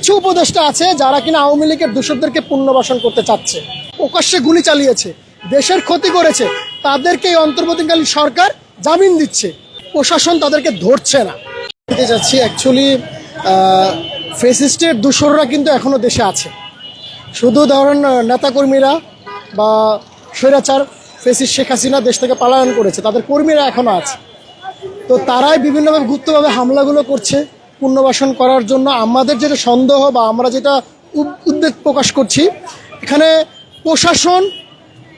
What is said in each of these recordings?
কিছু উপদেষ্টা আছে যারা কিনা আওয়ামী লীগের দূষকদেরকে পুনর্বাসন করতে চাচ্ছে। প্রকাশ্যে গুলি চালিয়েছে, দেশের ক্ষতি করেছে, তাদেরকে এই অন্তর্বর্তীকালীন সরকার জামিন দিচ্ছে। প্রশাসন তাদেরকে ধরছে না। বলতে চাচ্ছি অ্যাকচুয়ালি ফেসিস্টের দূষররা কিন্তু এখনও দেশে আছে। শুধু ধরেন নেতাকর্মীরা বা স্বৈরাচার ফেসিস শেখ হাসিনা দেশ থেকে পালায়ন করেছে, তাদের কর্মীরা এখনও আছে। তো তারাই বিভিন্নভাবে গুপ্তভাবে হামলাগুলো করছে। পুনর্বাসন করার জন্য আমাদের যেটা সন্দেহ বা আমরা যেটা উদ- উদ্বেগ প্রকাশ করছি, এখানে প্রশাসন,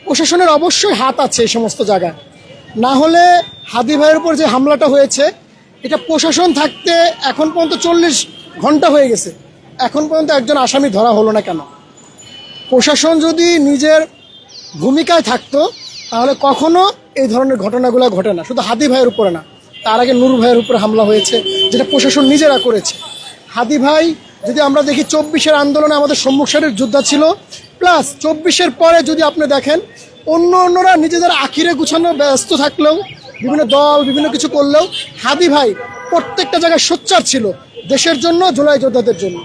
প্রশাসনের অবশ্যই হাত আছে এই সমস্ত জায়গায়। না হলে হাদি ভাইয়ের উপর যে হামলাটা হয়েছে, এটা প্রশাসন থাকতে এখন পর্যন্ত চল্লিশ ঘণ্টা হয়ে গেছে। এখন পর্যন্ত একজন আসামি ধরা হলো না কেন? প্রশাসন যদি নিজের ভূমিকায় থাকতো, তাহলে কখনো এই ধরনের ঘটনাগুলো ঘটে না, শুধু হাদি ভাইয়ের উপরে না। তার আগে নুর ভাইয়ের উপরে হামলা হয়েছে, যেটা প্রশাসন নিজেরা করেছে। হাদি ভাই, যদি আমরা দেখি চব্বিশের আন্দোলনে আমাদের সম্মুখ সারির যোদ্ধা ছিল, প্লাস চব্বিশের পরে যদি আপনি দেখেন, অন্য অন্যরা নিজেদের আখিরে গুছানো ব্যস্ত থাকলেও, বিভিন্ন দল, বিভিন্ন কিছু করলেও, হাদি ভাই প্রত্যেকটা জায়গায় সোচ্চার ছিল দেশের জন্য, জুলাই যোদ্ধাদের জন্য।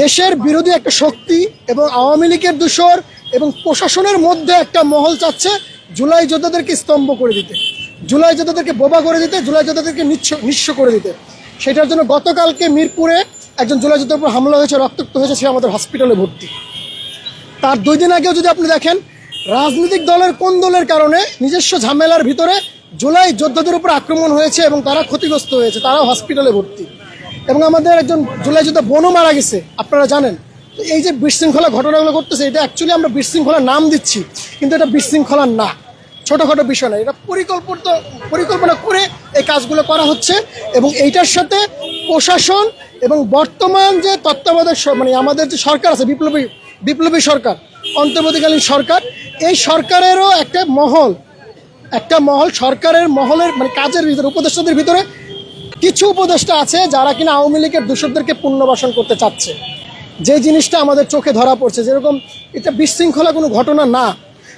দেশের বিরোধী একটা শক্তি এবং আওয়ামী লীগের দূষর এবং প্রশাসনের মধ্যে একটা মহল চাচ্ছে জুলাই যোদ্ধাদেরকে স্তম্ভ করে দিতে। জুলাই যোদ্ধাদেরকে বোবা করে দিতে, জুলাই যোদ্ধাদেরকে নিঃস্ব নিঃস্ব করে দিতে। সেটার জন্য গতকালকে মিরপুরে একজন জুলাই যোদ্ধার উপর হামলা হয়েছে, রক্তাক্ত হয়েছে, সে আমাদের হসপিটালে ভর্তি। তার দুই দিন আগেও যদি আপনি দেখেন, রাজনৈতিক দলের কোন দলের কারণে নিজস্ব ঝামেলার ভিতরে জুলাই যোদ্ধাদের উপর আক্রমণ হয়েছে এবং তারা ক্ষতিগ্রস্ত হয়েছে, তারাও হসপিটালে ভর্তি। এবং আমাদের একজন জুলাই যোদ্ধা বোনও মারা গেছে, আপনারা জানেন। তো এই যে বিশৃঙ্খলা ঘটনাগুলো ঘটতেছে, এটা অ্যাকচুয়ালি আমরা বিশৃঙ্খলার নাম দিচ্ছি, কিন্তু এটা বিশৃঙ্খলার না। ছোটোখাটো বিষয় না, এটা পরিকল্পিত, পরিকল্পনা করে এই কাজগুলো করা হচ্ছে এবং এইটার সাথে প্রশাসন এবং বর্তমান যে তত্ত্বাবধায়ক মানে আমাদের যে সরকার আছে, বিপ্লবী বিপ্লবী সরকার, অন্তর্বর্তীকালীন সরকার, এই সরকারেরও একটা মহল একটা মহল সরকারের মহলের মানে কাজের ভিতরে, উপদেষ্টাদের ভিতরে কিছু উপদেষ্টা আছে যারা কিনা আওয়ামী লীগের দূষকদেরকে পুনর্বাসন করতে চাচ্ছে। যে জিনিসটা আমাদের চোখে ধরা পড়ছে, যেরকম এটা বিশৃঙ্খলা কোনো ঘটনা না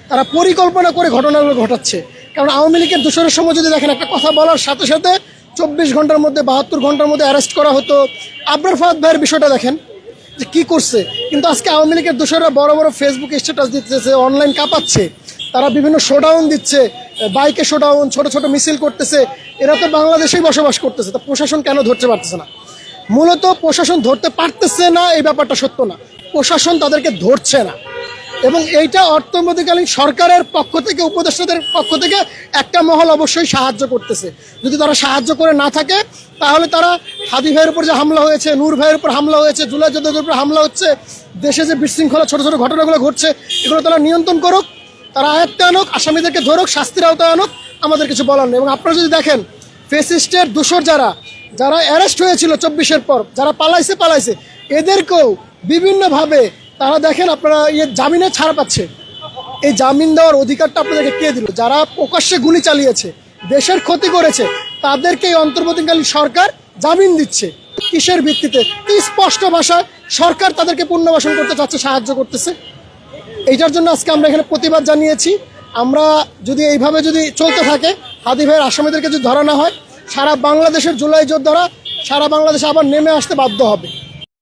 তারা পরিকল্পনা করে ঘটনাগুলো ঘটাচ্ছে। কারণ আওয়ামী লীগের দূষণের সময় যদি দেখেন, একটা কথা বলার সাথে সাথে চব্বিশ ঘণ্টার মধ্যে, বাহাত্তর ঘণ্টার মধ্যে অ্যারেস্ট করা হতো। আবরার ফাহাদ ভাইয়ের বিষয়টা দেখেন, যে কি করছে। কিন্তু আজকে আওয়ামী লীগের দোষরা বড় বড় ফেসবুক স্ট্যাটাস দিতেছে অনলাইন কাঁপাচ্ছে। তারা বিভিন্ন শোডাউন দিচ্ছে বাইকে শোডাউন ছোট ছোট মিছিল করতেছে। এরা তো বাংলাদেশেই বসবাস করতেছে। তা প্রশাসন কেন ধরতে পারতেছে না? মূলত প্রশাসন ধরতে পারতেছে না, এই ব্যাপারটা সত্য না। প্রশাসন তাদেরকে ধরছে না। এবং এইটা অর্থমন্ত্রীকালীন সরকারের পক্ষ থেকে, উপদেষ্টাদের পক্ষ থেকে একটা মহল অবশ্যই সাহায্য করতেছে। যদি তারা সাহায্য করে না থাকে, তাহলে তারা হাদি ভাইয়ের উপর যে হামলা হয়েছে, নূর ভাইয়ের উপর হামলা হয়েছে, জুলাই যোদ্ধাদের উপর হামলা হচ্ছে, দেশে যে বিশৃঙ্খলা, ছোট ছোট ঘটনাগুলো ঘটছে, এগুলো তারা নিয়ন্ত্রণ করুক, তারা আয়ত্তে আনুক, আসামিদেরকে ধরুক, শাস্তির আওতায় আনুক, আমাদের কিছু বলার নেই। এবং আপনারা যদি দেখেন, ফেসিস্টের দোষর যারা যারা অ্যারেস্ট হয়েছিল চব্বিশের পর, যারা পালাইছে পালাইছে, এদেরকেও বিভিন্নভাবে তারা দেখেন আপনারা ইয়ে জামিনে ছাড় পাচ্ছে। এই জামিন দেওয়ার অধিকারটা আপনাদেরকে কে দিল? যারা প্রকাশ্যে গুলি চালিয়েছে, দেশের ক্ষতি করেছে, তাদেরকে এই অন্তর্বর্তীকালীন সরকার জামিন দিচ্ছে। কিসের ভিত্তিতে? কি স্পষ্ট ভাষায় সরকার তাদেরকে পুনর্বাসন করতে চাচ্ছে, সাহায্য করতেছে? এইটার জন্য আজকে আমরা এখানে প্রতিবাদ জানিয়েছি। আমরা যদি এইভাবে যদি চলতে থাকে, হাদি ভাইয়ের আসামিদেরকে যদি ধরা না হয়, সারা বাংলাদেশের জুলাই যোদ্ধারা সারা বাংলাদেশে আবার নেমে আসতে বাধ্য হবে।